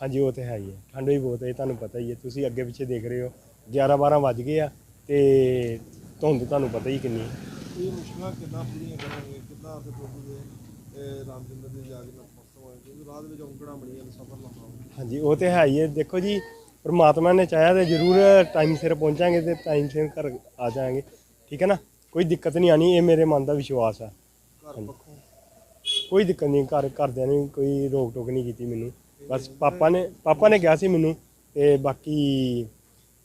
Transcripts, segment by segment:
ਹਾਂਜੀ ਉਹ ਤੇ ਹੈ ਹੀ ਹੈ। ਠੰਡ ਵੀ ਬਹੁਤ ਹੈ ਤੁਹਾਨੂੰ ਪਤਾ ਹੀ ਹੈ। ਤੁਸੀਂ ਅੱਗੇ ਪਿੱਛੇ ਦੇਖ ਰਹੇ ਹੋ 11 12 ਵੱਜ ਗਏ ਆ ਤੇ ਧੁੰਦ ਤੁਹਾਨੂੰ ਪਤਾ ਹੀ ਕਿੰਨੀ ਹੈ। ਇਹ ਮੁਸ਼ਕਲਾਂ ਕਿੱਦਾਂ ਪੂਰੀਆਂ ਕਰਾਂਗੇ ਕਿੱਦਾਂ ਆਪਣੇ ਪ੍ਰਭੂ ਦੇ ਇਹ ਰਾਮਚੰਦਰ ਦੇ ਜਾ ਕੇ ਨਤਮਸਤਕ ਹੋਏ ਕਿਉਂਕਿ ਰਾਹ ਦੇ ਵਿੱਚ ਔਂਕੜਾਂ ਬੜੀਆਂ ਨੇ ਸਫਰ ਲੰਮਾ ਹੋ ਹਾਂਜੀ ਉਹ ਤੇ ਹੈ ਹੀ ਹੈ। ਦੇਖੋ ਜੀ ਪ੍ਰਮਾਤਮਾ ਨੇ ਚਾਹਿਆ ਤੇ ਜ਼ਰੂਰ ਟਾਈਮ ਸਿਰ ਪਹੁੰਚਾਂਗੇ ਤੇ ਟਾਈਮ ਸਿਰ ਘਰ ਆ ਜਾਾਂਗੇ ਠੀਕ ਹੈ ਨਾ? ਕੋਈ ਦਿੱਕਤ ਨਹੀਂ ਆਣੀ ਇਹ ਮੇਰੇ ਮਨ ਦਾ ਵਿਸ਼ਵਾਸ ਘਰ ਪੱਖੋਂ ਕੋਈ ਦਿੱਕਤ ਨਹੀਂ, ਘਰ ਘਰਦਿਆਂ ਨੇ ਕੋਈ ਰੋਕ ਟੋਕ ਨਹੀਂ ਕੀਤੀ ਮੈਨੂੰ। ਬਸ ਪਾਪਾ ਨੇ ਪਾਪਾ ਨੇ ਕਿਹਾ ਸੀ ਮੈਨੂੰ ਤੇ ਬਾਕੀ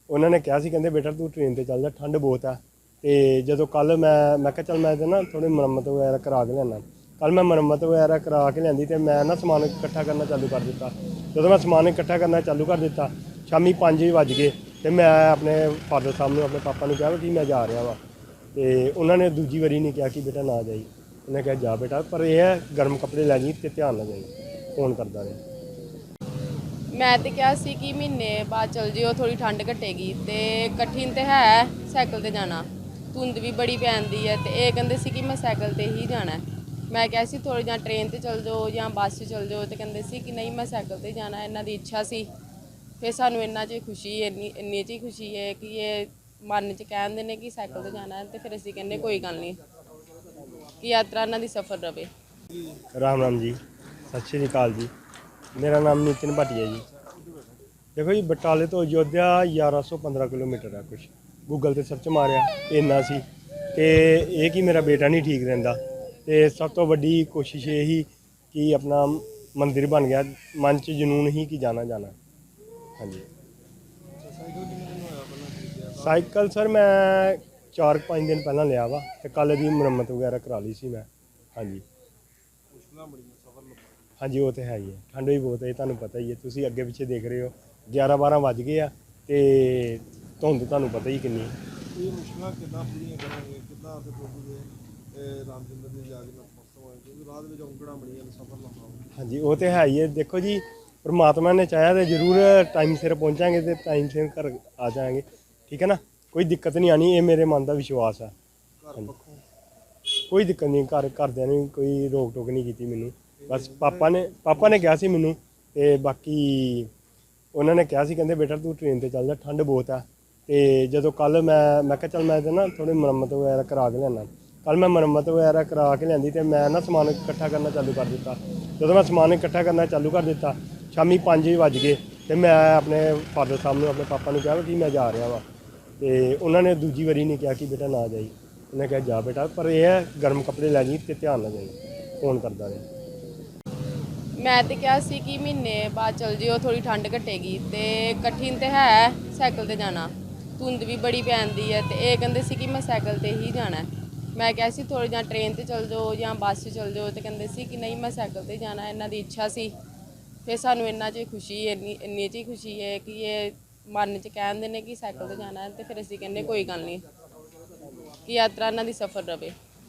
ਉਹਨਾਂ ਨੇ ਕਿਹਾ ਸੀ, ਕਹਿੰਦੇ ਬੇਟਾ ਤੂੰ ਟ੍ਰੇਨ ਤੇ ਚੱਲ ਜਾ, ਠੰਡ ਬਹੁਤ ਆ। ਤੇ ਜਦੋਂ ਕੱਲ ਮੈਂ ਮੈਂ ਕਿਹਾ ਚੱਲ ਮੈਂ ਤੇ ਨਾ ਥੋੜੀ ਮੁਰੰਮਤ ਵਗੈਰਾ ਕਰਾ ਕੇ ਲਿਆਣਾ ਕੱਲ ਮੈਂ ਮੁਰੰਮਤ ਵਗੈਰਾ ਕਰਾ ਕੇ ਲਿਆਂਦੀ ਤੇ ਮੈਂ ਨਾ ਸਮਾਨ ਇਕੱਠਾ ਕਰਨਾ ਚਾਲੂ ਕਰ ਦਿੱਤਾ। ਜਦੋਂ ਮੈਂ ਸਮਾਨ ਇਕੱਠਾ ਕਰਨਾ ਚਾਲੂ ਕਰ ਦਿੱਤਾ, ਸ਼ਾਮੀ 5 ਵੱਜ ਗਏ ਤੇ ਮੈਂ ਆਪਣੇ ਫਾਦਰ ਸਾਹਿਬ ਨੂੰ, ਆਪਣੇ ਪਾਪਾ ਨੂੰ ਕਿਹਾ ਵੀ ਕਿ ਮੈਂ ਜਾ ਰਿਹਾ ਵਾਂ। ਤੇ ਉਹਨਾਂ ਨੇ ਦੂਜੀ ਵਾਰੀ ਨਹੀਂ ਕਿਹਾ ਕਿ ਬੇਟਾ ਨਾ ਜਾਈ। ਉਹਨੇ ਕਿਹਾ, ਜਾ ਬੇਟਾ, ਪਰ ਇਹ ਹੈ, ਗਰਮ ਕੱਪੜੇ ਲੈ ਜੀ ਤੇ ਧਿਆਨ ਨਾਲ ਜਾਈ। ਫੋਨ ਕਰਦਾ ਰਿਹਾ। ਮੈਂ ਤੇ ਕਿਹਾ ਸੀ ਕਿ ਮਹੀਨੇ ਬਾਅਦ ਚਲ ਜਿਓ ਥੋੜੀ ਠੰਡ ਘਟੇਗੀ ਤੇ ਕਠਿਨ ਤੇ ਹੈ ਸਾਈਕਲ ਤੇ ਜਾਣਾ। ਧੁੰਦ ਵੀ ਬੜੀ ਪੈਂਦੀ ਹੈ ਤੇ ਇਹ ਕਹਿੰਦੇ ਸੀ ਕਿ ਮੈਂ ਸਾਈਕਲ ਤੇ ਹੀ ਜਾਣਾ ਮੈਂ ਕਿਹਾ ਸੀ ਥੋੜੀ ਜਾਂ ਟ੍ਰੇਨ ਤੇ ਚਲ ਜਾਓ ਜਾਂ ਬੱਸ 'ਚ ਚਲ ਜਾਓ ਤੇ ਕਹਿੰਦੇ ਸੀ ਕਿ ਨਹੀਂ, ਮੈਂ ਸਾਈਕਲ ਤੇ ਜਾਣਾ, ਇਹਨਾਂ ਦੀ ਇੱਛਾ ਸੀ। ਫਿਰ ਸਾਨੂੰ ਇੰਨਾ 'ਚ ਖੁਸ਼ੀ, ਇੰਨੀ ਇੰਨੀ 'ਚ ਹੀ ਖੁਸ਼ੀ ਹੈ ਕਿ ਇਹ ਮਨ 'ਚ ਕਹਿੰਦੇ ਨੇ ਕਿ ਸਾਈਕਲ ਤੇ ਜਾਣਾ ਤੇ ਫਿਰ ਅਸੀਂ ਕਹਿੰਦੇ ਕੋਈ ਗੱਲ ਨਹੀਂ। ਕਿ ਯਾਤਰਾ ਇਹਨਾਂ ਦੀ ਸਫਲ ਰਵੇ। ਰਾਮ ਰਾਮ ਜੀ, ਸਤਿ ਸ਼੍ਰੀ ਅਕਾਲ ਜੀ। ਮੇਰਾ ਨਾਮ ਨਿਤਿਨ ਭਾਟੀਆ ਜੀ। ਦੇਖੋ ਜੀ, ਬਟਾਲੇ ਤੋਂ ਅਯੋਧਿਆ 1115 ਕਿਲੋਮੀਟਰ ਹੈ ਕੁਛ। ਗੂਗਲ ਤੇ ਸਰਚ ਮਾਰਿਆ, ਇੰਨਾ ਸੀ। ਤੇ ਇਹ ਕਿ ਮੇਰਾ ਬੇਟਾ ਨਹੀਂ ਠੀਕ ਰਹਿੰਦਾ। ਤੇ ਸਭ ਤੋਂ ਵੱਡੀ ਕੋਸ਼ਿਸ਼ ਇਹ ਹੀ ਕਿ ਆਪਣਾ ਮੰਦਿਰ ਬਣ ਗਿਆ। ਮਨ 'ਚ ਜਨੂਨ ਹੀ ਕਿ ਜਾਣਾ ਜਾਣਾ। ਹਾਂਜੀ। ਸਾਈਕਲ, ਸਰ, ਮੈਂ 4-5 ਦਿਨ ਪਹਿਲਾਂ ਲਿਆ ਵਾ ਤੇ ਕੱਲ ਦੀ ਮੁਰੰਮਤ ਵਗੈਰਾ ਕਰਾ ਲਈ ਸੀ ਮੈਂ। ਹਾਂਜੀ। ਮੁਸ਼ਕਲਾਂ ਬੜੀਆਂ ਸਫਰ ਹਾਂਜੀ ਉਹ ਤੇ ਹੈ ਹੀ ਹੈ। ਠੰਡ ਵੀ ਬਹੁਤ ਹੈ ਤੁਹਾਨੂੰ ਪਤਾ ਹੀ ਹੈ। ਤੁਸੀਂ ਅੱਗੇ ਪਿੱਛੇ ਦੇਖ ਰਹੇ ਹੋ 11 12 ਵੱਜ ਗਏ ਆ ਤੇ ਧੁੰਦ ਤੁਹਾਨੂੰ ਪਤਾ ਹੀ ਕਿੰਨੀ ਹੈ। ਇਹ ਮੁਸ਼ਕਲਾਂ ਕਿੱਦਾਂ ਪੂਰੀਆਂ ਕਰਾਂਗੇ ਕਿੱਦਾਂ ਆਪਣੇ ਪ੍ਰਭੂ ਦੇ ਇਹ ਰਾਮਚੰਦਰ ਦੇ ਜਾ ਕੇ ਨਤਮਸਤਕ ਹੋਏ ਕਿਉਂਕਿ ਰਾਹ ਦੇ ਵਿੱਚ ਔਂਕੜਾਂ ਬੜੀਆਂ ਨੇ ਸਫਰ ਲੰਮਾ ਹੋ ਹਾਂਜੀ ਉਹ ਤੇ ਹੈ ਹੀ ਹੈ। ਦੇਖੋ ਜੀ ਪ੍ਰਮਾਤਮਾ ਨੇ ਚਾਹਿਆ ਤੇ ਜ਼ਰੂਰ ਟਾਈਮ ਸਿਰ ਪਹੁੰਚਾਂਗੇ ਤੇ ਟਾਈਮ ਸਿਰ ਘਰ ਆ ਜਾਾਂਗੇ। ਠੀਕ ਹੈ ਨਾ? ਕੋਈ ਦਿੱਕਤ ਨਹੀਂ ਆਣੀ ਇਹ ਮੇਰੇ ਮਨ ਦਾ ਵਿਸ਼ਵਾਸ ਘਰ ਪੱਖੋਂ। ਕੋਈ ਦਿੱਕਤ ਨਹੀਂ ਘਰ ਘਰਦਿਆਂ ਨੇ ਕੋਈ ਰੋਕ ਟੋਕ ਨਹੀਂ ਕੀਤੀ ਮੈਨੂੰ। ਬਸ ਪਾਪਾ ਨੇ ਪਾਪਾ ਨੇ ਕਿਹਾ ਸੀ ਮੈਨੂੰ ਤੇ ਬਾਕੀ ਉਹਨਾਂ ਨੇ ਕਿਹਾ ਸੀ ਕਹਿੰਦੇ ਬੇਟਾ ਤੂੰ ਟ੍ਰੇਨ ਤੇ ਚੱਲ ਜਾ ਠੰਡ ਬਹੁਤ ਆ। ਤੇ ਜਦੋਂ ਕੱਲ ਮੈਂ ਮੈਂ ਕਿਹਾ ਚੱਲ ਮੈਂ ਤੇ ਨਾ ਥੋੜੀ ਮੁਰੰਮਤ ਵਗੈਰਾ ਕਰਾ ਕੇ ਲਿਆਣਾ ਕੱਲ ਮੈਂ ਮੁਰੰਮਤ ਵਗੈਰਾ ਕਰਾ ਕੇ ਲਿਆਂਦੀ ਤੇ ਮੈਂ ਨਾ ਸਮਾਨ ਇਕੱਠਾ ਕਰਨਾ ਚਾਲੂ ਕਰ ਦਿੱਤਾ। ਜਦੋਂ ਮੈਂ ਸਮਾਨ ਇਕੱਠਾ ਕਰਨਾ ਚਾਲੂ ਕਰ ਦਿੱਤਾ ਸ਼ਾਮੀ 5 ਵੱਜ ਗਏ ਤੇ ਮੈਂ ਆਪਣੇ ਫਾਦਰ ਸਾਹਿਬ ਨੂੰ ਆਪਣੇ ਪਾਪਾ ਨੂੰ ਕਿਹਾ ਕਿ ਮੈਂ ਜਾ ਰਿਹਾ ਵਾਂ। ਤੇ ਉਹਨਾਂ ਨੇ ਦੂਜੀ ਵਾਰੀ ਨਹੀਂ ਕਿਹਾ ਕਿ ਬੇਟਾ ਨਾ ਜਾਈ। ਉਹਨੇ ਕਿਹਾ, ਜਾ ਬੇਟਾ। ਪਰ ਇਹ ਹੈ, ਗਰਮ ਕੱਪੜੇ ਲੈ ਜੀ ਤੇ ਧਿਆਨ ਨਾਲ ਜਾਈ। ਫੋਨ ਕਰਦਾ ਰਿਹਾ। ਮੈਂ ਤੇ ਕਿਹਾ ਸੀ ਕਿ ਮਹੀਨੇ ਬਾਅਦ ਚਲ ਜਿਓ ਥੋੜੀ ਠੰਡ ਘਟੇਗੀ ਤੇ ਕਠਿਨ ਤੇ ਹੈ ਸਾਈਕਲ ਤੇ ਜਾਣਾ। ਧੁੰਦ ਵੀ ਬੜੀ ਪੈਂਦੀ ਹੈ ਤੇ ਇਹ ਕਹਿੰਦੇ ਸੀ ਕਿ ਮੈਂ ਸਾਈਕਲ ਤੇ ਹੀ ਜਾਣਾ ਮੈਂ ਕਿਹਾ ਸੀ ਥੋੜੀ ਜਾਂ ਟ੍ਰੇਨ ਤੇ ਚਲ ਜਾਓ ਜਾਂ ਬੱਸ 'ਚ ਚਲ ਜਾਓ ਤੇ ਕਹਿੰਦੇ ਸੀ ਕਿ ਨਹੀਂ, ਮੈਂ ਸਾਈਕਲ ਤੇ ਜਾਣਾ, ਇਹਨਾਂ ਦੀ ਇੱਛਾ ਸੀ। ਫਿਰ ਸਾਨੂੰ ਇੰਨਾ 'ਚ ਖੁਸ਼ੀ, ਇੰਨੀ ਇੰਨੀ 'ਚ ਹੀ ਖੁਸ਼ੀ ਹੈ ਕਿ ਇਹ ਮਨ 'ਚ ਕਹਿੰਦੇ ਨੇ ਕਿ ਸਾਈਕਲ ਤੇ ਜਾਣਾ ਹੈ ਤੇ ਫਿਰ ਅਸੀਂ ਕਹਿੰਦੇ ਕੋਈ ਗੱਲ ਨਹੀਂ, ਕਿ ਯਾਤਰਾ ਇਹਨਾਂ ਦੀ ਸਫਲ ਰਵੇ।